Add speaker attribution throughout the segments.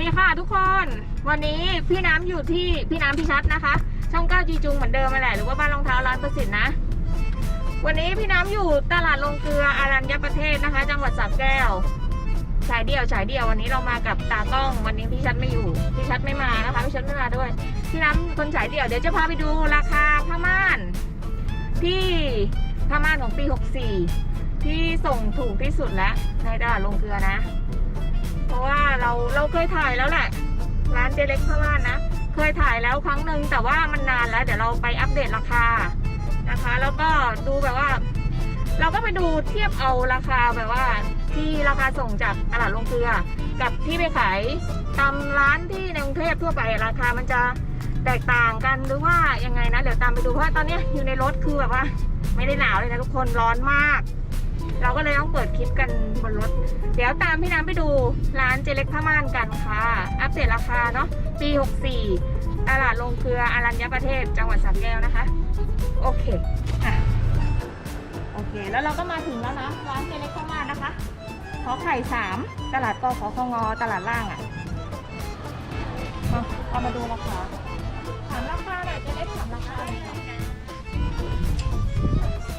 Speaker 1: ดีค่ะทุกคน วันนี้พี่น้ำอยู่ที่พี่น้ำพิชัดนะคะ ช่องเก้าจีจุงเหมือนเดิมมาแหละหรือว่าบ้านรองเท้าร้านประสิทธิ์นะ วันนี้พี่น้ำอยู่ตลาดลงเกลืออารัญญประเทศนะคะ จังหวัดสระแก้วฉายเดียวฉายเดียววันนี้เรามากับตากล้อง วันนี้พี่ชัดไม่อยู่พี่ชัดไม่มานะคะพี่ชัดไม่มาด้วย พี่น้ำคนฉายเดียวเดี๋ยวจะพาไปดูราคาผ้าม่าน ที่ผ้าม่านของปี 64 ที่ส่งถูกที่สุดแล้วในตลาดลงเกลือนะ เพราะว่าเราเราเคยถ่ายแล้วแหละ ร้านเจเล็กผ้าม่านนะ เคยถ่ายแล้วครั้งหนึ่งแต่ว่ามันนานแล้ว เดี๋ยวเราไปอัปเดตราคานะคะ แล้วก็ดูแบบว่า เราก็ไปดูเทียบเอาราคาแบบว่า ที่ราคาส่งจากตลาดลงเกลือ กับที่ไปขายตามร้านที่ในกรุงเทพทั่วไปราคามันจะแตกต่างกันหรือว่ายังไงนะเดี๋ยวตามไปดูเพราะตอนนี้อยู่ในรถคือแบบว่า ไม่ได้หนาวเลยนะทุกคนร้อนมาก เราก็เลยต้องเปิดคลิปกันบนรถ เดี๋ยวตามพี่น้ำไปดูร้านเจเล็กผ้าม่านกันค่ะ อัปเดตราคาเนาะปี 64 ตลาดลงเกลืออารัญญประเทศจังหวัดสระแก้วนะคะ โอเคอะโอเค แล้วเราก็มาถึงแล้วนะร้านเจเล็กผ้าม่านนะคะขอไข่สามตลาดกขอคงอตลาดล่างอะ่ะมาเอามาดูราคาถามราคาหน่อยเจเล็กถามราคาหน่อย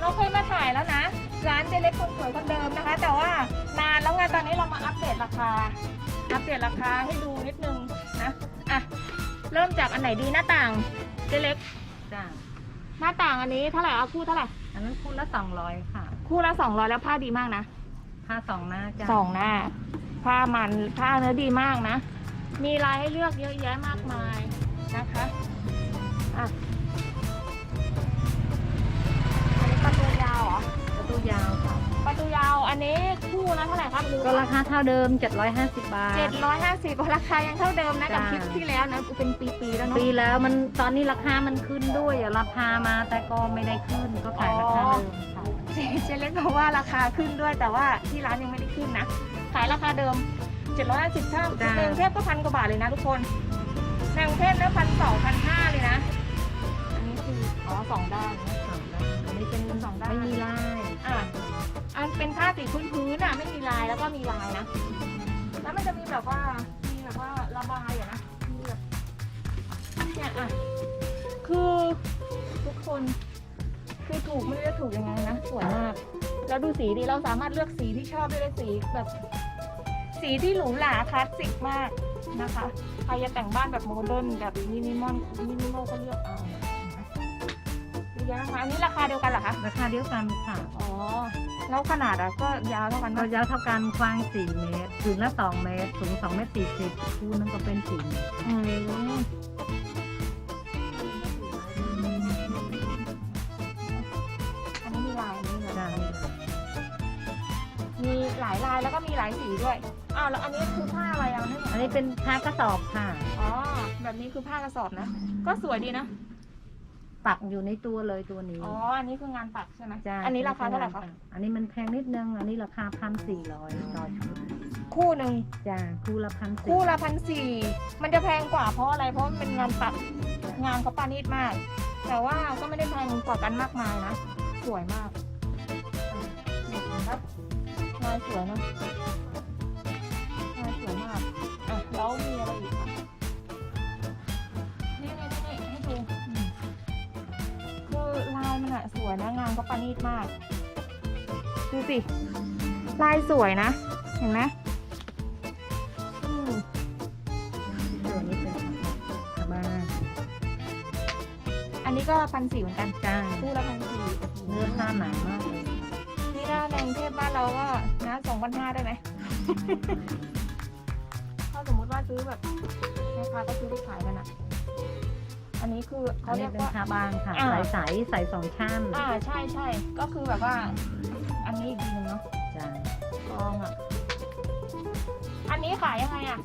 Speaker 1: เราเคยมาถ่ายแล้วนะ ร้านเจเล็กคนสวยคนเดิมนะคะ แต่ว่านานแล้วไงตอนนี้เรามาอัปเดตราคา อัปเดตราคาให้ดูนิดนึงนะอะเริ่มจากอันไหนดีหน้าต่างเจเล็ก
Speaker 2: จ้า
Speaker 1: หน้าต่างอันนี้เท่าไหร่เอาคู่เท่าไหร่
Speaker 2: อันนั้นคู่ละสองร้อยค่ะ
Speaker 1: คู่ละสองร้อยแล้วผ้าดีมากนะ
Speaker 2: ผ้าสองหน้าจ้า
Speaker 1: สองหน้า ผ้ามันผ้าเนื้อดีมากนะ มีลายให้เลือกเยอะแยะมากมาย ท่าไหร่ครับ
Speaker 2: ก็ราคาเท่าเดิม 750 บาท
Speaker 1: เจ็ดร้อยห้าสิบราคายังเท่าเดิมนะกับ
Speaker 2: จ้า
Speaker 1: คลิปที่แล้วนะเป็นปีๆแล้วเนาะ
Speaker 2: ปีแล้วมันตอนนี้ราคามันขึ้นด้วยอะราคามาแต่ก็ไม่ได้ขึ้นก็ขายราคาเดิมค่ะ
Speaker 1: เจเจเล็กบอกว่าราคาขึ้นด้วยแต่ว่าที่ร้านยังไม่ได้ขึ้นนะขายราคาเดิม 750ถ้า
Speaker 2: จ้า
Speaker 1: ในกรุงเทพก็พันกว่าบาทเลยนะทุกคนในกรุงเทพนะพันสองพัน
Speaker 2: มีลาย
Speaker 1: แล้วก็มีลายนะ แล้วมันจะมีแบบว่า มีแบบว่าระบายอะนะมีแบบเนี่ยอะคือทุกคน คือถูกไม่รู้จะถูกยังไงนะ สวยมาก แล้วดูสีดีเราสามารถเลือกสีที่ชอบได้เลยสีแบบ สีที่หรูหราคลาสสิกมากนะคะ ใครจะแต่งบ้านแบบโมเดิร์นแบบมินิมอลมินิมอล ก็เลือกเอาดีนะคะอันนี้ราคาเดียวกันเหรอคะ
Speaker 2: ราคาเดียวกันค่ะ
Speaker 1: อ๋อ แล้วขนาดอะก็ยาวเท่ากัน
Speaker 2: ก็
Speaker 1: ปะ
Speaker 2: ยาวเท่ากันกว้าง 4 เมตรถึงละ 2 เมตร สูง 2 เมตร 40คู่นึงก็เป็น4เมตร
Speaker 1: อืมอันนี้มีลายอันนี้มี
Speaker 2: จ้า
Speaker 1: ลายมีหลายลายแล้วก็มีหลายสีด้วย อ้าวแล้วอันนี้คือผ้าอะไรอะมันไม่เหมือน
Speaker 2: อันนี้เป็นผ้ากระสอบค่ะ
Speaker 1: อ๋อ แบบนี้คือผ้ากระสอบนะ ก็สวยดีนะ
Speaker 2: ปักอยู่ในตัวเลยตัวนี้
Speaker 1: อ๋อ อันนี้คืองานปักใช่ไหม
Speaker 2: จ้า
Speaker 1: อันนี้ราคาเท่าไหร่คะ
Speaker 2: อันนี้มันแพงนิดนึง อันนี้ราคาพันสี่ร้อยต่อชุด
Speaker 1: คู่หนึ่ง
Speaker 2: จ้าคู่ละพัน
Speaker 1: คู่ละพันสี่มันจะแพงกว่าเพราะอะไร เพราะมันเป็นงานปักงานเขาปานีตมาก แต่ว่าก็ไม่ได้แพงกว่ากันมากมายนะ สวยมากอะนี่ครับงานสวยเนอะงานสวยมากอะแล้วมี ลายมันอะสวยนะงานเขาปานีตมาก ดูสิ ลายสวยนะ เห็นไหมอืม
Speaker 2: ตัวนี้เป็นชาวบ้าน
Speaker 1: อันนี้ก็พันสี่เหมือนกัน
Speaker 2: จ้า
Speaker 1: คู่ละพันสี่
Speaker 2: เนื้อผ้าหนามากเลย
Speaker 1: นี่ถ้าในกรุงเทพบ้านเราก็นะสองพันห้าได้ไหมถ้าสมมติว่าซื้อแบบแม่ค้าก็ซื้อไปขายกันอะ อันนี้คือ
Speaker 2: อั
Speaker 1: เขา
Speaker 2: น
Speaker 1: เรี
Speaker 2: นี้
Speaker 1: ยก
Speaker 2: เป็น
Speaker 1: ว่า
Speaker 2: ชาวบ้านค่ะ
Speaker 1: อ่า
Speaker 2: ใส่ใสใส่สองชั้น
Speaker 1: อ่าใช่ใช่ก็คือแบบว่า อันนี้อีกทีหนึงเนาะ
Speaker 2: จ้าก
Speaker 1: องอะอันนี้ขายยังไงอะ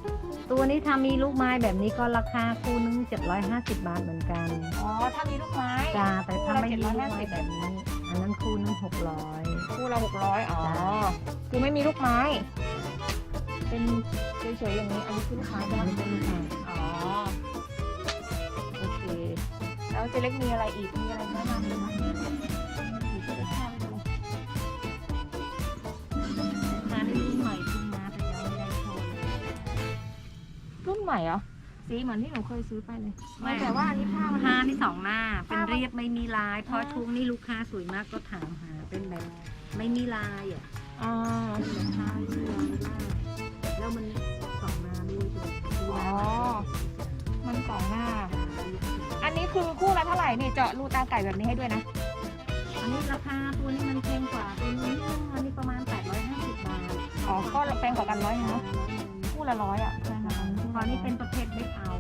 Speaker 2: ตัวนี้ถ้ามีลูกไม้แบบนี้ก็ราคาคู่นึง750 บาทเหมือนกัน
Speaker 1: อ๋อถ้ามีลูกไม้
Speaker 2: จ้าแต่ถ้าไม่มีลูก
Speaker 1: คู่ละ
Speaker 2: ไม้
Speaker 1: 750
Speaker 2: แบบนี้ อันนั้นคู่นึง600
Speaker 1: คู่ละหกร้อยอ๋อ
Speaker 2: จ้า
Speaker 1: คือไม่มีลูกไม้ เป็นเฉยๆอย่างนี้อันนี้คือลูกไม้ใช่
Speaker 2: อัน
Speaker 1: ไหม
Speaker 2: นี้เป็นลูกไม้
Speaker 1: อ๋อโอเค แล้วเจเล็กมีอะไรอีก มีอะไรแนะนำไหมคะอยู่ที่เล็กชอบไปดู
Speaker 2: ร้านนี้ใหม่เพิ่งมาแต่ยังไม่ได้โชว์
Speaker 1: ใหม่เหรอ สีเหมือนที่หนูเคยซื้อไปเลย
Speaker 2: ไม่
Speaker 1: แต่ว่าอันนี้ผ้ามัน
Speaker 2: ผ้านี่สองหน้า เป็น
Speaker 1: ผ้ามัน
Speaker 2: เรียบไม่มีลาย เพ
Speaker 1: อ๋
Speaker 2: ราะ
Speaker 1: อ
Speaker 2: ช่วงนี้ลูกค้าสวยมากก็ถามหา เป็นแบบไม่มีลายอะ
Speaker 1: อ่า
Speaker 2: เป็นแบบผ้าไม่มีลายมากแล้วมันสองหน้าด้วยตัวดู
Speaker 1: อ๋
Speaker 2: ห
Speaker 1: อ
Speaker 2: น้า
Speaker 1: มันสองหน้า อันนี้คือคู่ละเท่าไหร่นี่เจาะรูตาไก่แบบนี้ให้ด้วยนะ
Speaker 2: อันนี้ราคาตัวนี้มันแพงกว่าตัวนี้นิดนึงอันนี้ประมาณ 850 บาท
Speaker 1: อ๋อ ก็แพงกว่ากันร้อยนึงเนาะคู่ละร้อยอะใช่ไหม
Speaker 2: พอนี้เป็นประเภทเล็กเอา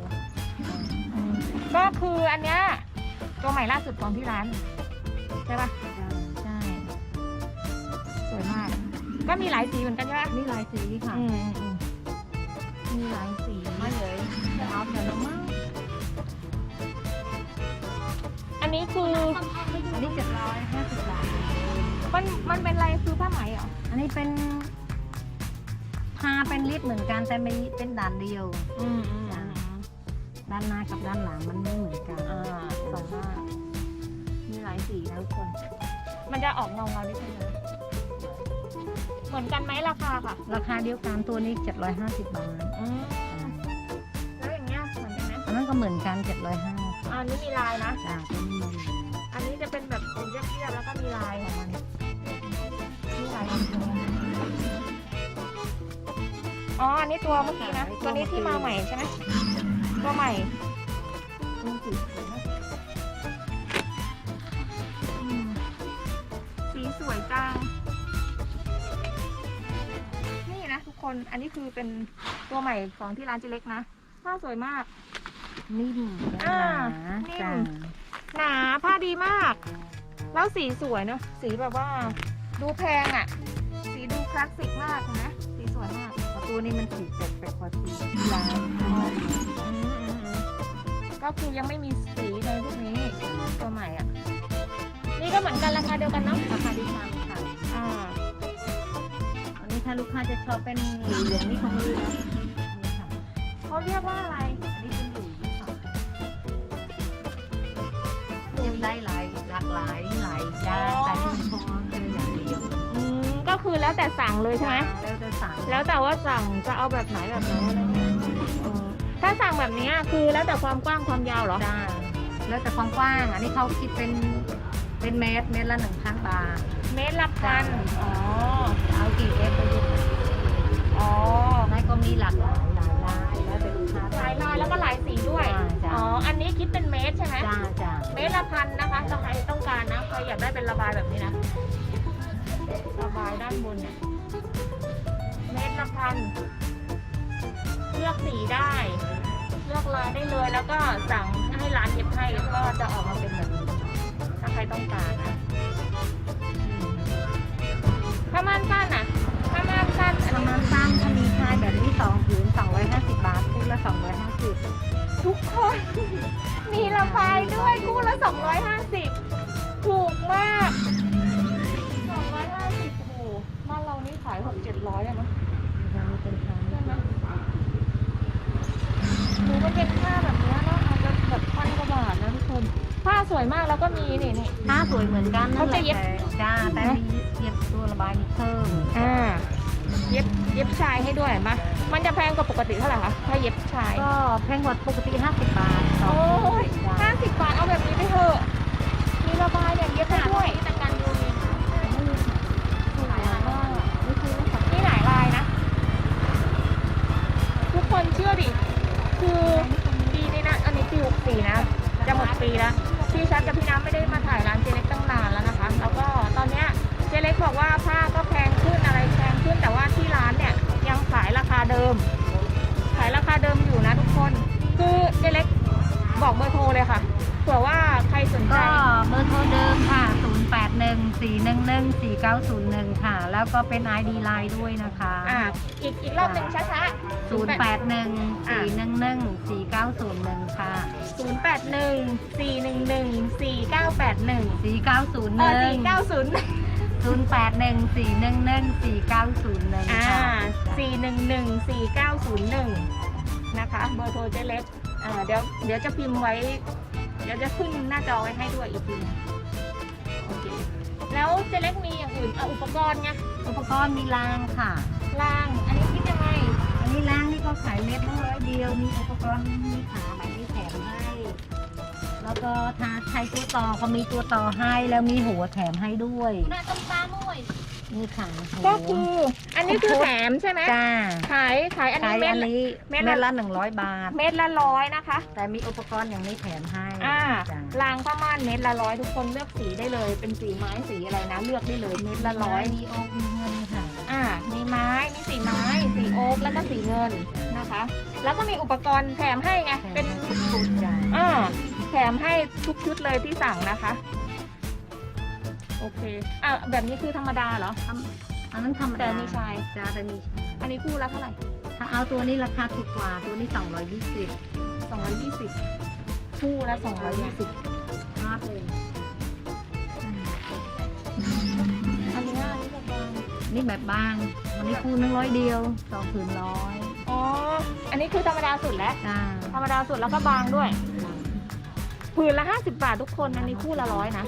Speaker 1: อืมก็คืออันเนี้ยตัวใหม่ล่าสุดของที่ร้าน ใช่ปะใช่ สวยมาก ก็มีหลายสีเหมือนกันใช่ปะ
Speaker 2: นี่ลายสีค่ะ
Speaker 1: อืมอืมมีหลายสี
Speaker 2: ไม่เลยจะเอาแต่ละมั่ง
Speaker 1: อันนี้คือ
Speaker 2: อันนี้750บาท
Speaker 1: มันมันเป็นอะไรคือผ้าไหมเหรอ
Speaker 2: อันนี้เป็นผ้าเป็นลิปเหมือนกันแต่ไม่เป็นด้านเดียว
Speaker 1: อืมอืม
Speaker 2: จ้ะด้านหน้ากับด้านหลังมันไม่เหมือนกัน
Speaker 1: อ่าสองหน้ามีหลายสีนะทุกคน มันจะออกเงาเงาๆนิดนึงนะเหมือนกันไหมราคาค่ะ
Speaker 2: ราคาเดียวกันตัวนี้ 750 บาท
Speaker 1: อืมแล้วอย่างเงี้ยเหมือนกันไหม
Speaker 2: อันนั้นก็เหมือนกัน 750
Speaker 1: อันนี้มีลายนะ
Speaker 2: จ้าตัวนี้มัน
Speaker 1: อันนี้จะเป็นแบบเรียบๆแล้วก็มีลายของมันมีลายของมันอ๋อ อันนี้ตัวเมื่อกี้นะ ตัวนี้ที่มาใหม่ใช่ไหมตัวใหม่อืมสีสวยมากอืมสีสวยจัง นี่นะทุกคน อันนี้คือเป็นตัวใหม่ของที่ร้านเจเล็กนะผ้าสวยมาก
Speaker 2: นิ่ม
Speaker 1: อ่า
Speaker 2: หนา
Speaker 1: นิ่ม
Speaker 2: จ้า
Speaker 1: หนาผ้าดีมาก แล้วสีสวยเนอะสีแบบว่า ดูแพงอะ่ะ สีดูคลาสสิกมากเห็นะสีสวยมาก
Speaker 2: เพราะตัวนี้มันสีแปลกๆกว่าสีลาย
Speaker 1: อืมอืมอืมก็คือยังไม่มีสีในพวกนี้ตัวใหม่อะ่ะ นี่ก็เหมือนกันราคาเดียวกันเนาะ
Speaker 2: ราคาดีมากค่ะ
Speaker 1: อ่า
Speaker 2: อันนี้ถ้าลูกค้าจะชอบเป็นเหลืองนี่ของลูกนี่ค่ะ
Speaker 1: เขาเรียกว่าอะไร
Speaker 2: หลากหลายหลายด้านแต่ที่พอคืออย่างเดียว
Speaker 1: อืมก็คือแล้วแต่สั่งเลยใช่ไหม
Speaker 2: แล้วจะสั่ง
Speaker 1: แล้วแต่ว่าสั่งจะเอาแบบไหนแบบไหนอะไรเงี้ยเออถ้าสั่งแบบเนี้ยคือแล้วแต่ความกว้างความยาวเหรอ
Speaker 2: ได้แล้วแต่ความกว้างอันนี้เขาคิดเป็นเป็นเมตรเมตรละหนึ่งพันบาท
Speaker 1: เมตรละพันอ๋อ
Speaker 2: เอากี่เอฟไปดู
Speaker 1: อ๋อ
Speaker 2: ได้ก็มีหลากหลายหลายลายแล้วแต่ลูกค้า
Speaker 1: หลายลายแล้วก็หลายสีด้วย
Speaker 2: จ้าจ้า
Speaker 1: อ๋อ อันนี้คิดเป็นเมตรใช่ไหม
Speaker 2: จ้าจ้า
Speaker 1: เมตรละพันนะคะถ้าใครต้องการนะ ใครอยากได้เป็นระบายแบบนี้นะ ระบายด้านบนเนี่ย เมตรละพัน เลือกสีได้ เลือกลายได้เลย แล้วก็สั่งให้ร้านเย็บให้ก็จะออกมาเป็นแบบนี้ ถ้าใครต้องการนะอืมผ้าม่านสั้นอะผ้าม่านสั้นอัน
Speaker 2: ประ
Speaker 1: นี้
Speaker 2: มาณสามถ้ามีชายแบบนี้สองผืน สองร้อยห้าสิบบาทคู่ละสองร้อยห้าสิบ
Speaker 1: ทุกคน มีระบายด้วยคู่ละ 250 ถูกมาก 250โอ้โหบ้านเรานี่ขาย6 700อะเนาะ
Speaker 2: เป็นชาย
Speaker 1: ใช่ไหมหนูก็เป็นผ้าแบบเนี้ยเนาะอาจจะแบบพันกว่าบาทนะทุกคน ผ้าสวยมากแล้วก็มีนี่นี่
Speaker 2: ผ้าสวยเหมือนกันนั่นแห
Speaker 1: เขาจะ
Speaker 2: ละ
Speaker 1: เย็บ
Speaker 2: แต่จ้าแต่มีเย็บตัวระบายเพิ่ม
Speaker 1: อ่า เย็บเย็บชายให้ด้วยเห็นปะ มันจะแพงกว่าปกติเท่าไหร่คะถ้าเย็บชาย
Speaker 2: ก็แพงกว่าปกติห้าสิบบาทสอง
Speaker 1: โอ้ย
Speaker 2: จ้า
Speaker 1: ห้าสิบบาทเอาแบบนี้ไปเถอะมีระบายเนี่ยเย็บได้ด้วยแต่การดูนี่หลายลายมากนี่หลายลายนะ ทุกคนเชื่อดิ คือปีนี้นะ อันนี้ปีหกสี่นะ จะหมดปีแล้ว บอกเบอร์โทรเลยค่ะเผื่อว่าใครสนใจ
Speaker 2: ก็เบอร์โทรเดิมค่ะ 0 8 1 4 1 1 4 9 0 1 ค่ะ แล้วก็เป็น ID Line ด้วยนะคะ
Speaker 1: อ่าอีกอีกรอบหนึ่งช้าๆ
Speaker 2: 0 8 1 4 1 1 4 9 0 1 ค่ะ
Speaker 1: 0 8 1 4 1 1 4 9 8 1
Speaker 2: 4 9 0
Speaker 1: เออ4
Speaker 2: 1
Speaker 1: 9 0
Speaker 2: 0 8 1 4 1 1 4 9 0 1
Speaker 1: อ่า
Speaker 2: ค่ะ
Speaker 1: 4 1 1 4 9 0 1 นะคะ เบอร์โทรเจ๊เล็ก อ่าเดี๋ยวเดี๋ยวจะพิมพ์ไว้ เดี๋ยวจะขึ้นหน้าจอไว้ให้ด้วยอีกทีหนึงโอเคแล้วเจ๊เล็กมีอย่างอื่นเอาอุปกรณ์ไง
Speaker 2: อุปกรณ์มีรางค่ะ
Speaker 1: ราง อันนี้คิดยังไง
Speaker 2: อันนี้ที่ล่างนี่ก็ขายเม็ดละร้อยเดียว มีอุปกรณ์มีขาแบบนี้แถมให้ แล้วก็ถ้าใช้ตัวต่อเขามีตัวต่อให้แล้วมีหัวแถมให้ด้วย
Speaker 1: หน้าต้มตาหน่อย
Speaker 2: นี่ขาหัว
Speaker 1: ก็คืออันนี้คือแถมใช่ไหม
Speaker 2: จ้า
Speaker 1: ขายขายอัน
Speaker 2: ขา
Speaker 1: นี้
Speaker 2: ย
Speaker 1: เม็ด
Speaker 2: อัน
Speaker 1: ละ
Speaker 2: นี้
Speaker 1: เม็
Speaker 2: เม็
Speaker 1: ด
Speaker 2: ด
Speaker 1: ละ
Speaker 2: ละหนึ่งร้อยบาท
Speaker 1: เม็ดละร้อยนะคะ
Speaker 2: แต่มีอุปกรณ์อย่างนี้แถมให้
Speaker 1: อ่า
Speaker 2: จ้ะ
Speaker 1: รางผ้าม่านเม็ดละร้อยทุกคนเลือกสีได้เลย เป็นสีไม้สีอะไรนะ เลือกได้เลยเม็ดละร้อย
Speaker 2: มีโอกมีเงินค่ะ
Speaker 1: อ่า มีไม้ มีสีไม้ สีโอ๊กแล้วก็สีเงินนะคะ แล้วก็มีอุปกรณ์แถมให้ไง เป็น
Speaker 2: ชุดจ้า
Speaker 1: อ่า แถมให้ทุกชุดเลยที่สั่งนะคะ โอเคอะแบบนี้คือธรรมดาเหรอ
Speaker 2: อันนั้นธรรมดา
Speaker 1: แต่มีชาย
Speaker 2: จ้าแต่มีชาย
Speaker 1: อันนี้คู่ละเท่าไหร่
Speaker 2: ถ้าเอาตัวนี้ราคาถูกกว่าตัวนี้สองร้อยยี่สิบ
Speaker 1: สองร้อยยี่สิบคู่ละสองร้อยยี่สิบ
Speaker 2: มากเลย
Speaker 1: อันนี้อันนี้จะบาง
Speaker 2: นี่แบบบางวันนี้คูณหนึ่งร้อยเดียวสองผืนร้อย
Speaker 1: อ๋อ อันนี้คือธรรมดาสุดแล้ว
Speaker 2: จ้า
Speaker 1: ธรรมดาสุดแล้วก็บางด้วยผืนละห้าสิบาททุกคน อันนี้คู่ละร้อยนะ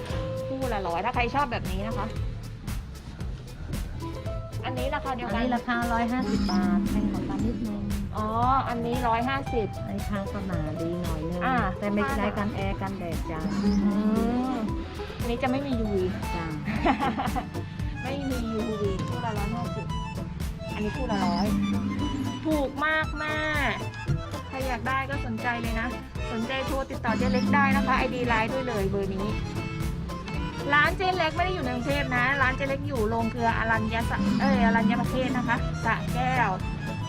Speaker 1: คู่ละร้อยถ้าใครชอบแบบนี้นะคะ อันนี้ราคาเดียว
Speaker 2: อัน
Speaker 1: กัน
Speaker 2: นี้ราคาร้อยห้าสิบบาทแพงกว่ากันนิดนึง
Speaker 1: อ๋อ อันนี้ร้อยห้าสิบ
Speaker 2: ไอ้ข้างก็หนาดีหน่อยนึง
Speaker 1: อ่า
Speaker 2: แต่ไม่ใช้กันแอร์กันแดดจ้า
Speaker 1: อันนี้จะไม่มี UV
Speaker 2: จ้า
Speaker 1: ไม่มี UV คู่ละร้อยห้าสิบอันนี้คู่ละร้อยถูกมากแม่ใครอยากได้ก็สนใจเลยนะ สนใจโทรติดต่อเจ๊เล็กได้นะคะ ID ไลน์ด้วยเลยเบอร์นี้ ร้านเจ๊เล็กไม่ได้อยู่ในกรุงเทพนะ ร้านเจ๊เล็กอยู่โรงเกลืออรัญญสะเอยอรัญญประเทศนะคะสระแก้ว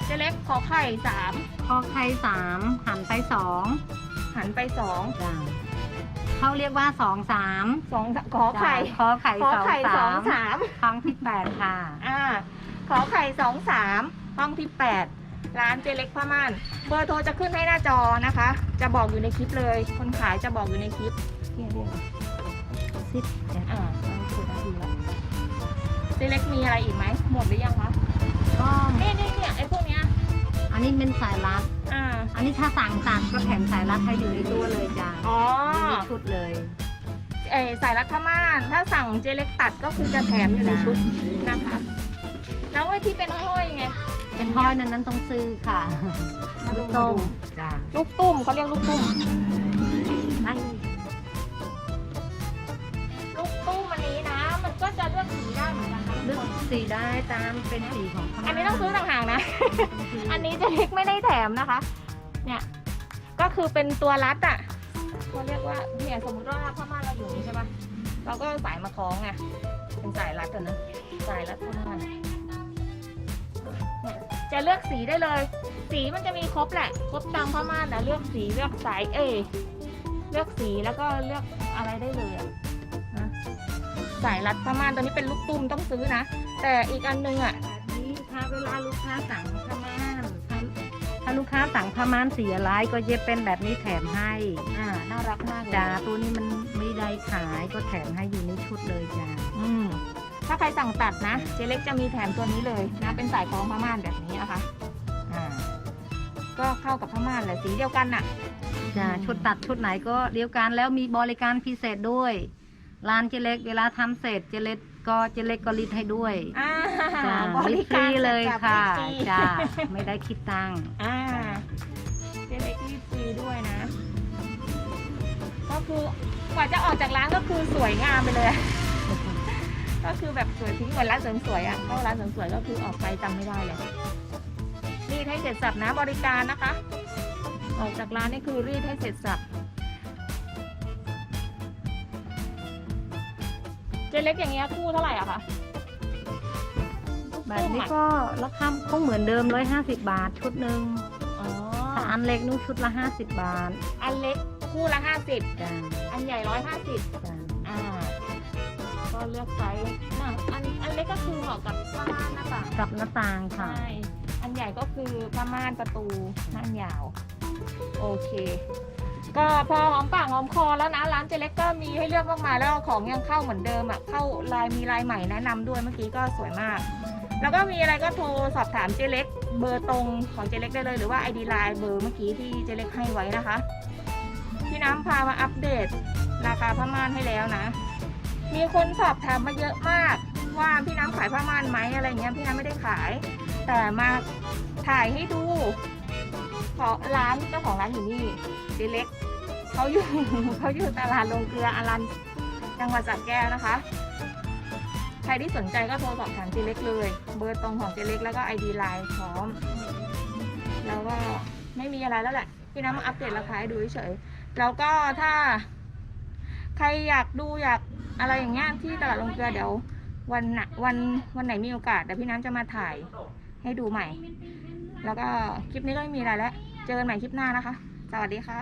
Speaker 1: เจ๊เล็กขอไข่สาม
Speaker 2: พอไข่สามหันไปสอง
Speaker 1: หันไปสอง
Speaker 2: จ้าเขาเรียกว่าสองสาม
Speaker 1: สองขอไข่
Speaker 2: จ้ะขอไข่
Speaker 1: ขอ
Speaker 2: สอง
Speaker 1: ไข่ส
Speaker 2: สา
Speaker 1: อง
Speaker 2: ม
Speaker 1: สาม
Speaker 2: ท้องที่แปดค่ะ
Speaker 1: อ่า ขอไข่สองสามห้องที่แปดร้านเจเล็กผ้าม่าน เบอร์โทรจะขึ้นให้หน้าจอนะคะ จะบอกอยู่ในคลิปเลย คนขายจะบอกอยู่ในคลิปเนี่ยเรียก
Speaker 2: สิบเอ็ด
Speaker 1: อ่าสุดนาทีละเจเล็กมีอะไรอีกไหมหมดหรือยังคะ
Speaker 2: ก็
Speaker 1: นี่นี่เนี่ยไอ้พวกเนี้ย
Speaker 2: อันนี้เป็นสายรัด
Speaker 1: อ่า
Speaker 2: อันนี้ถ้าสั่งตัดก็แถมสายรัดให้อยู่ในตัวเลยจ้า
Speaker 1: อ๋อ
Speaker 2: อยู่ในชุดเลย
Speaker 1: เออสายรัดผ้าม่านถ้าสั่งเจเล็กตัดก็คือจะแถมอยู่ในชุดนะคะแล้วไอ้ที่เป็นห้อยๆไง
Speaker 2: เป็นห้อยนั้นนั้นต้องซื้อค่ะ
Speaker 1: มาดู
Speaker 2: ลูกต้มจ้า
Speaker 1: ลูกตุ้มเขาเรียกลูกตุ้ม
Speaker 2: นั่น
Speaker 1: นนี้นะ มันก็จะเลือกสีได้เหมือนกันนะทุก
Speaker 2: เลือ
Speaker 1: ค
Speaker 2: ก
Speaker 1: น
Speaker 2: สีได้ตามเป็นสีของพม่า
Speaker 1: อันนี้ต้องซื้อต่างหากนะ อันนี้เจะเล็กไม่ได้แถมนะคะ เนี่ย ก็คือเป็นตัวรัดอะเขาเรียกว่า เนี่ยสมมติว่าผ้าม่านเราอยู่นี่ใช่ปะเราก็เอาสายมาคล้องไงเป็นสายรัดอะนะ สายรัดผ้าม่านเนี่ยจะเลือกสีได้เลย สีมันจะมีครบแหละ ครบตามผ้าม่านนะเลือกสีเลือกสายเอยเลือกสีแล้วก็เลือกอะไรได้เลยอะนะ สายรัดผ้าม่านตัวนี้เป็นลูกตุ้มต้องซื้อนะ แต่อีกอันนึงอะ
Speaker 2: แบบนี้ถ้าเวลาลูกค้าสั่งผ้าม่านถ้าถ้าลูกค้าสั่งผ้าม่านสีอะไรก็จะเป็นแบบนี้แถมให้
Speaker 1: อ่าน่ารักมากเลย
Speaker 2: จ้าตัวนี้มันไม่ได้ขายก็แถมให้อยู่ในชุดเลยจ้า
Speaker 1: อืมถ้าใครสั่งตัดนะ เจเล็กจะมีแถมตัวนี้เลยนะเป็นสายคล้องผ้าม่านแบบนี้นะคะ อ่า ก็เข้ากับผ้าม่านเลยสีเดียวกันน่ะ
Speaker 2: จ้า
Speaker 1: อืม
Speaker 2: ชุดตัดชุดไหนก็เดียวกันแล้วมีบริการพิเศษด้วย ร้านเจเล็กเวลาทำเสร็จเจเล็กก็เจเล็กก็รีดให้ด้วย
Speaker 1: อ่า
Speaker 2: จ้า
Speaker 1: บ
Speaker 2: รี
Speaker 1: ริ
Speaker 2: ดฟ
Speaker 1: การ
Speaker 2: รีเลยค่ะ
Speaker 1: แบบฟรี
Speaker 2: จ้าไม่ได้คิดตังค์
Speaker 1: อ่าเจเล็กรีดฟรีด้วยนะ ก็คือกว่าจะออกจากร้านก็คือสวยงามไปเลย ก็คือแบบสวยทิ้งเหมือนร้านเสริมสวยอะเข้าร้านเสริมสวยก็คือออกไปจำไม่ได้เลยรีดให้เสร็จสับนะบริการนะคะ ออกจากร้านนี่คือรีดให้เสร็จสับ เจเล็กอย่างเงี้ยคู่เท่าไหร่อะคะ
Speaker 2: แบบนี้ก็ราคาคงเหมือนเดิมร้อยห้าสิบบาทชุดหนึ่ง
Speaker 1: อ๋อ
Speaker 2: ถ้าอันเล็กนู้นชุดละห้าสิบบาท
Speaker 1: อันเล็กคู่ละห้าสิบ
Speaker 2: จ้า
Speaker 1: อันใหญ่ร้อยห้าสิบ
Speaker 2: จ้า
Speaker 1: อ่า ก็เลือกไซส์น่ะอันอันเล็กก็คือเหมาะกับผ้าม่านหน้าต่าง
Speaker 2: กับหน้าต่างค่ะ
Speaker 1: ใช่ อันใหญ่ก็คือผ้าม่านประตูหน้านยาว โอเค ก็พอหอมปากหอมคอแล้วนะร้านเจเล็กก็มีให้เลือกมากมายแล้วของยังเข้าเหมือนเดิมอะเข้าลายมีลายใหม่แนะนำด้วยเมื่อกี้ก็สวยมาก แล้วก็มีอะไรก็โทรสอบถามเจเล็ก เบอร์ตรงของเจเล็กได้เลยหรือว่า ID ไลน์เบอร์เมื่อกี้ที่เจเล็กให้ไว้นะคะพี่น้ำพามาอัปเดตราคาผ้าม่านให้แล้วนะ มีคนสอบถามมาเยอะมากว่าพี่น้ำขายผ้าม่านไหมอะไรเงี้ยพี่น้ำไม่ได้ขาย แต่มาถ่ายให้ดู เพราะร้านเจ้าของร้านอยู่นี่เจเล็กเขาอยู่เขาอยู่ตลาดลงเกลืออารันจังหวัดสระแก้วนะคะ ใครที่สนใจก็โทรสอบถามเจเล็กเลย เบอร์ตรงของเจเล็กแล้วก็ไอดีไลน์พร้อม แล้วก็ไม่มีอะไรแล้วแหละพี่น้ำมาอัปเดตราคาให้ดูเฉยๆแล้วก็ถ้า ใครอยากดูอยากอะไรอย่างเงี้ยที่ตลาดลงเกลือเดี๋ยววันน่ะวันวันไหนมีโอกาสเดี๋ยวพี่น้ำจะมาถ่ายให้ดูใหม่ แล้วก็คลิปนี้ก็ไม่มีอะไรแล้ว จอกันใหม่คลิปหน้านะคะ สวัสดีค่ะ